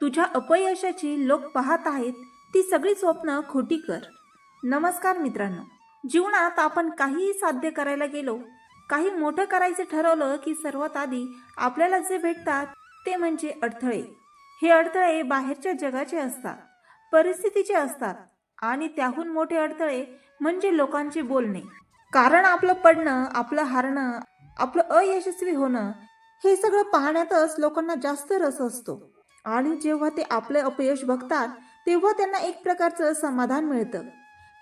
तुझ्या अपयशाची लोक पाहत आहेत ती सगळी स्वप्न खोटी कर. नमस्कार मित्रांनो. जीवनात आपण काहीही साध्य करायला गेलो काही मोठं करायचं ठरवलं की सर्वात आधी आपल्याला जे भेटतात ते म्हणजे अडथळे. हे अडथळे बाहेरच्या जगाचे असतात परिस्थितीचे असतात आणि त्याहून मोठे अडथळे म्हणजे लोकांचे बोलणे. कारण आपलं पडणं आपलं हारणं आपलं अयशस्वी होणं हे सगळं पाहण्यातच लोकांना जास्त रस असतो. आणि जेव्हा ते आपले अपयश बघतात तेव्हा त्यांना एक प्रकारचं समाधान मिळतं.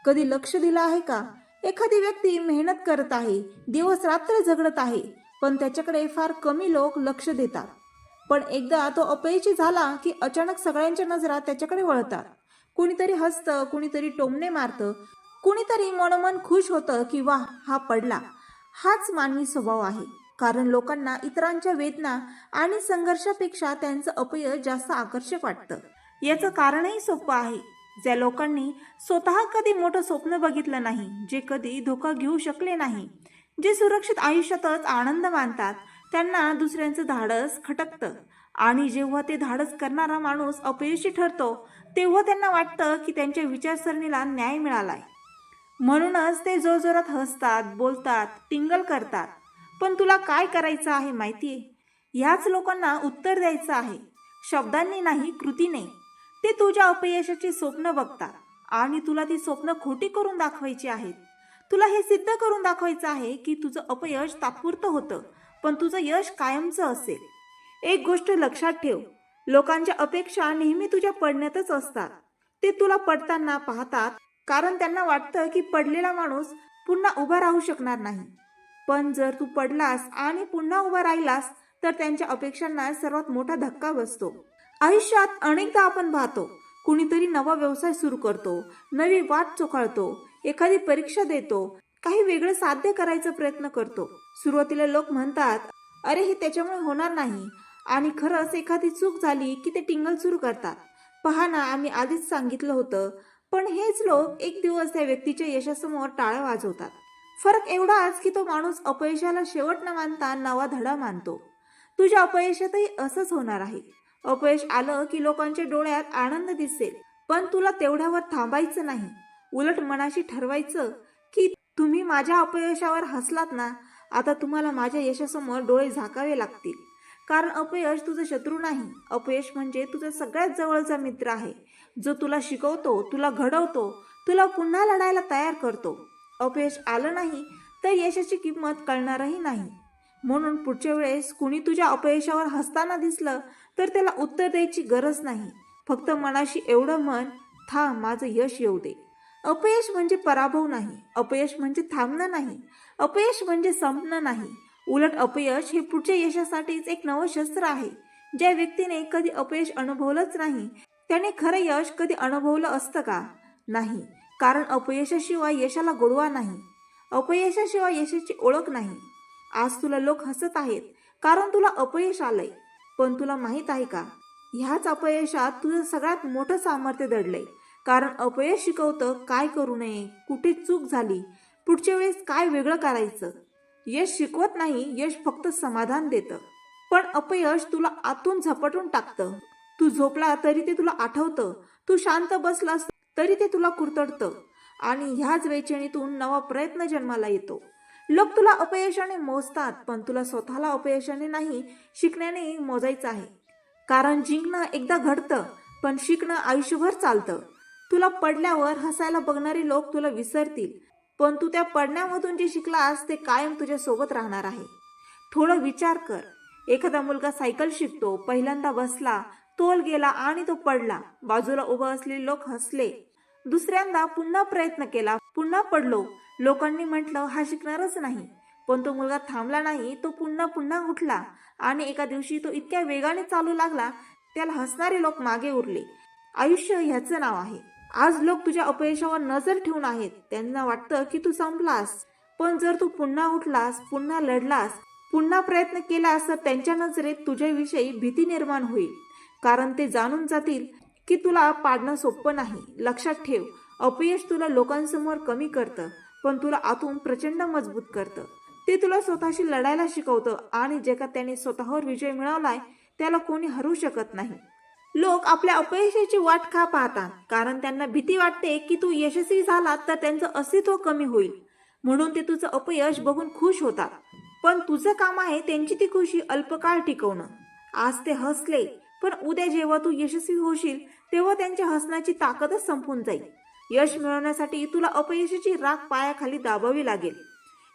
कधी लक्ष दिलं आहे का? एखादी व्यक्ती मेहनत करत आहे दिवस रात्र झगडत आहे पण त्याच्याकडे फार कमी लोक लक्ष देतात. पण एकदा तो अपयशी झाला की अचानक सगळ्यांच्या नजरा त्याच्याकडे वळतात. कुणीतरी हसतं कुणीतरी टोमणे मारतं कुणीतरी मनोमन खुश होतं की वा हा पडला. हाच मानवी स्वभाव आहे. कारण लोकांना इतरांच्या वेदना आणि संघर्षापेक्षा त्यांचं अपयश जास्त आकर्षक वाटतं. याचं कारणही सोपं आहे. ज्या लोकांनी स्वतः कधी मोठं स्वप्न बघितलं नाही जे कधी धोका घेऊ शकले नाही जे सुरक्षित आयुष्यातच आनंद मानतात त्यांना दुसऱ्यांचं धाडस खटकतं. आणि जेव्हा ते धाडस करणारा माणूस अपयशी ठरतो तेव्हा त्यांना वाटतं की त्यांच्या विचारसरणीला न्याय मिळालाय. म्हणूनच ते जोरजोरात हसतात बोलतात टिंगल करतात. पण तुला काय करायचं आहे माहिती आहे ह्याच लोकांना उत्तर द्यायचं आहे. शब्दांनी नाही कृतीने. ते तुझ्या अपयशाची स्वप्न बघतात आणि तुला ती स्वप्न खोटी करून दाखवायची आहेत. तुला हे सिद्ध करून दाखवायचं आहे की तुझं अपयश तात्पुरतं होतं पण तुझं यश कायमचं असेल. एक गोष्ट लक्षात ठेव. लोकांच्या अपेक्षा नेहमी तुझ्या पडण्यातच असतात. ते तुला पडताना पाहतात कारण त्यांना वाटतं की पडलेला माणूस पुन्हा उभा राहू शकणार नाही. पण जर तू पडलास आणि पुन्हा उभा राहिलास तर त्यांच्या अपेक्षांना सर्वात मोठा धक्का बसतो. आयुष्यात अनेकदा आपण पाहतो कुणीतरी नवा व्यवसाय सुरू करतो नवी वाट चोखाळतो एखादी परीक्षा देतो काही वेगळं साध्य करायचा प्रयत्न करतो. सुरुवातीला लोक म्हणतात अरे हे त्याच्यामुळे होणार नाही. आणि खरंच एखादी चूक झाली की ते टिंगल सुरू करतात. पहा ना आम्ही आधीच सांगितलं होतं पण हेच लोक एक दिवस त्या व्यक्तीच्या यशासमोर टाळ्या वाजवतात. फरक एवढाच की तो माणूस अपयशाला शेवट न मानता नवा धडा मानतो. तुझ्या अपयशातही असंच होणार आहे. अपयश आलं की लोकांच्या डोळ्यात आनंद दिसेल पण तुला तेवढ्यावर थांबायचं नाही. उलट मनाशी ठरवायचं की तुम्ही माझ्या अपयशावर हसलात ना आता तुम्हाला माझ्या यशासमोर डोळे झाकावे लागतील. कारण अपयश तुझं शत्रू नाही. अपयश म्हणजे तुझा सगळ्यात जवळचा मित्र आहे. जो तुला शिकवतो तुला घडवतो तुला पुन्हा लढायला तयार करतो. अपयश आलं नाही तर यशाची किंमत कळणारही नाही. म्हणून पुढच्या वेळेस कुणी तुझ्या अपयशावर हसताना दिसलं तर त्याला उत्तर द्यायची गरज नाही. फक्त मनाशी एवढं म्हण था माझं यश येऊ दे. अपयश म्हणजे पराभव नाही अपयश म्हणजे थांबणं नाही अपयश म्हणजे संपणं नाही. उलट अपयश हे पुढच्या यशासाठीच एक नवं शस्त्र आहे. ज्या व्यक्तीने कधी अपयश अनुभवलंच नाही त्याने खरं यश कधी अनुभवलं असतं का? नाही. कारण अपयशाशिवाय यशाला गोडवा नाही. अपयशाशिवाय यशाची ओळख नाही. आज तुला लोक हसत आहेत कारण तुला अपयश आलंय. पण तुला माहीत आहे का? ह्याच अपयशात तुझं सगळ्यात मोठं सामर्थ्य दडलंय. कारण अपयश शिकवतं काय करू नये कुठे चूक झाली पुढच्या वेळेस काय वेगळं करायचं? यश शिकवत नाही यश फक्त समाधान देतं. पण अपयश तुला आतून झपटून टाकतं. तू झोपला तरी ते तुला आठवतं. तू शांत बसलास तरी ते तुला कुरतडतं. आणि ह्याच वेचणीतून नवा प्रयत्न जन्माला येतो. लोक तुला अपयशाने मोजतात पण तुला स्वतःला अपयशाने नाही शिकण्याने मोजायचं आहे. कारण जिंकणं एकदा घडतं पण शिकणं आयुष्यभर चालतं. तुला पडल्यावर हसायला बघणारे लोक तुला विसरतील पण तू त्या पडण्यामधून जे शिकलास ते कायम तुझ्या सोबत राहणार आहे. थोडं विचार कर. एखादा मुलगा सायकल शिकतो पहिल्यांदा बसला तोल गेला आणि तो पडला. बाजूला उभं असलेले लोक हसले. दुसऱ्यांदा पुन्हा प्रयत्न केला. पुन्हा पडलो. लोकांनी म्हटलं हा शिकणारच नाही. पण तो मुलगा थांबला नाही. तो पुन्हा पुन्हा उठला आणि एका दिवशी तो इतक्या वेगाने चालू लागला त्याला हसणारे लोक मागे उरले. आयुष्य ह्याचं नाव आहे. आज लोक तुझ्या अपयशावर नजर ठेवून आहेत. त्यांना वाटतं की तू संपलास. पण जर तू पुन्हा उठलास पुन्हा लढलास पुन्हा प्रयत्न केलास तर त्यांच्या नजरेत तुझ्याविषयी भीती निर्माण होईल. कारण ते जाणून जातील की तुला पाडणं सोपं नाही. लक्षात ठेव अपयश तुला लोकांसमोर कमी करतं पण तुला आतून प्रचंड मजबूत करतं. ते तुला स्वतःशी लढायला शिकवतं आणि जगात त्याने स्वतःवर विजय मिळवलाय त्याला कोणी हरू शकत नाही. लोक आपल्या अपयशाची वाट का पाहतात? कारण त्यांना भीती वाटते की तू यशस्वी झालात तर त्यांचं अस्तित्व कमी होईल. म्हणून ते तुझं अपयश बघून खुश होतात. पण तुझं काम आहे त्यांची ती खुशी अल्पकाळ टिकवणं. आज ते हसले पण उद्या जेव्हा तू यशस्वी होशील तेव्हा त्यांच्या हसण्याची ताकदच संपून जाईल. यश मिळवण्यासाठी तुला अपयशाची राख पायाखाली दाबावी लागेल.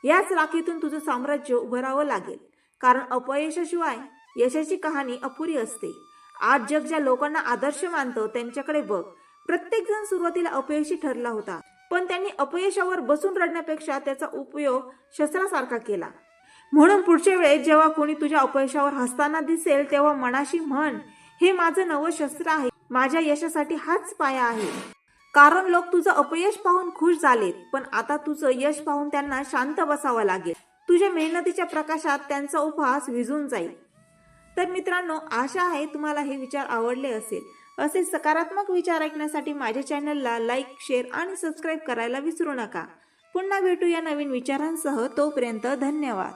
याच राखीतून तुझं साम्राज्य उभारावं लागेल. कारण अपयशाशिवाय यशाची कहाणी अपुरी असते. आज जग ज्या लोकांना आदर्श मानतं त्यांच्याकडे बघ. प्रत्येक जण सुरुवातीला अपयशी ठरला होता. पण त्यांनी अपयशावर बसून रडण्यापेक्षा त्याचा उपयोग शस्त्रासारखा केला. म्हणून पुढच्या वेळेस जेव्हा कोणी तुझ्या अपयशावर हसताना दिसेल तेव्हा मनाशी म्हण हे माझं नवं शस्त्र आहे. माझ्या यशासाठी हाच पाया आहे. कारण लोक तुझं अपयश पाहून खुश झालेत पण आता तुझं यश पाहून त्यांना शांत बसावं लागेल. तुझ्या मेहनतीच्या प्रकाशात त्यांचा उपहास विझून जाईल. तर मित्रांनो आशा आहे तुम्हाला हे विचार आवडले असेल. असे सकारात्मक विचार ऐकण्यासाठी माझ्या चॅनलला लाईक शेअर आणि सबस्क्राईब करायला विसरू नका. पुन्हा भेटूया नवीन विचारांसह. तोपर्यंत धन्यवाद.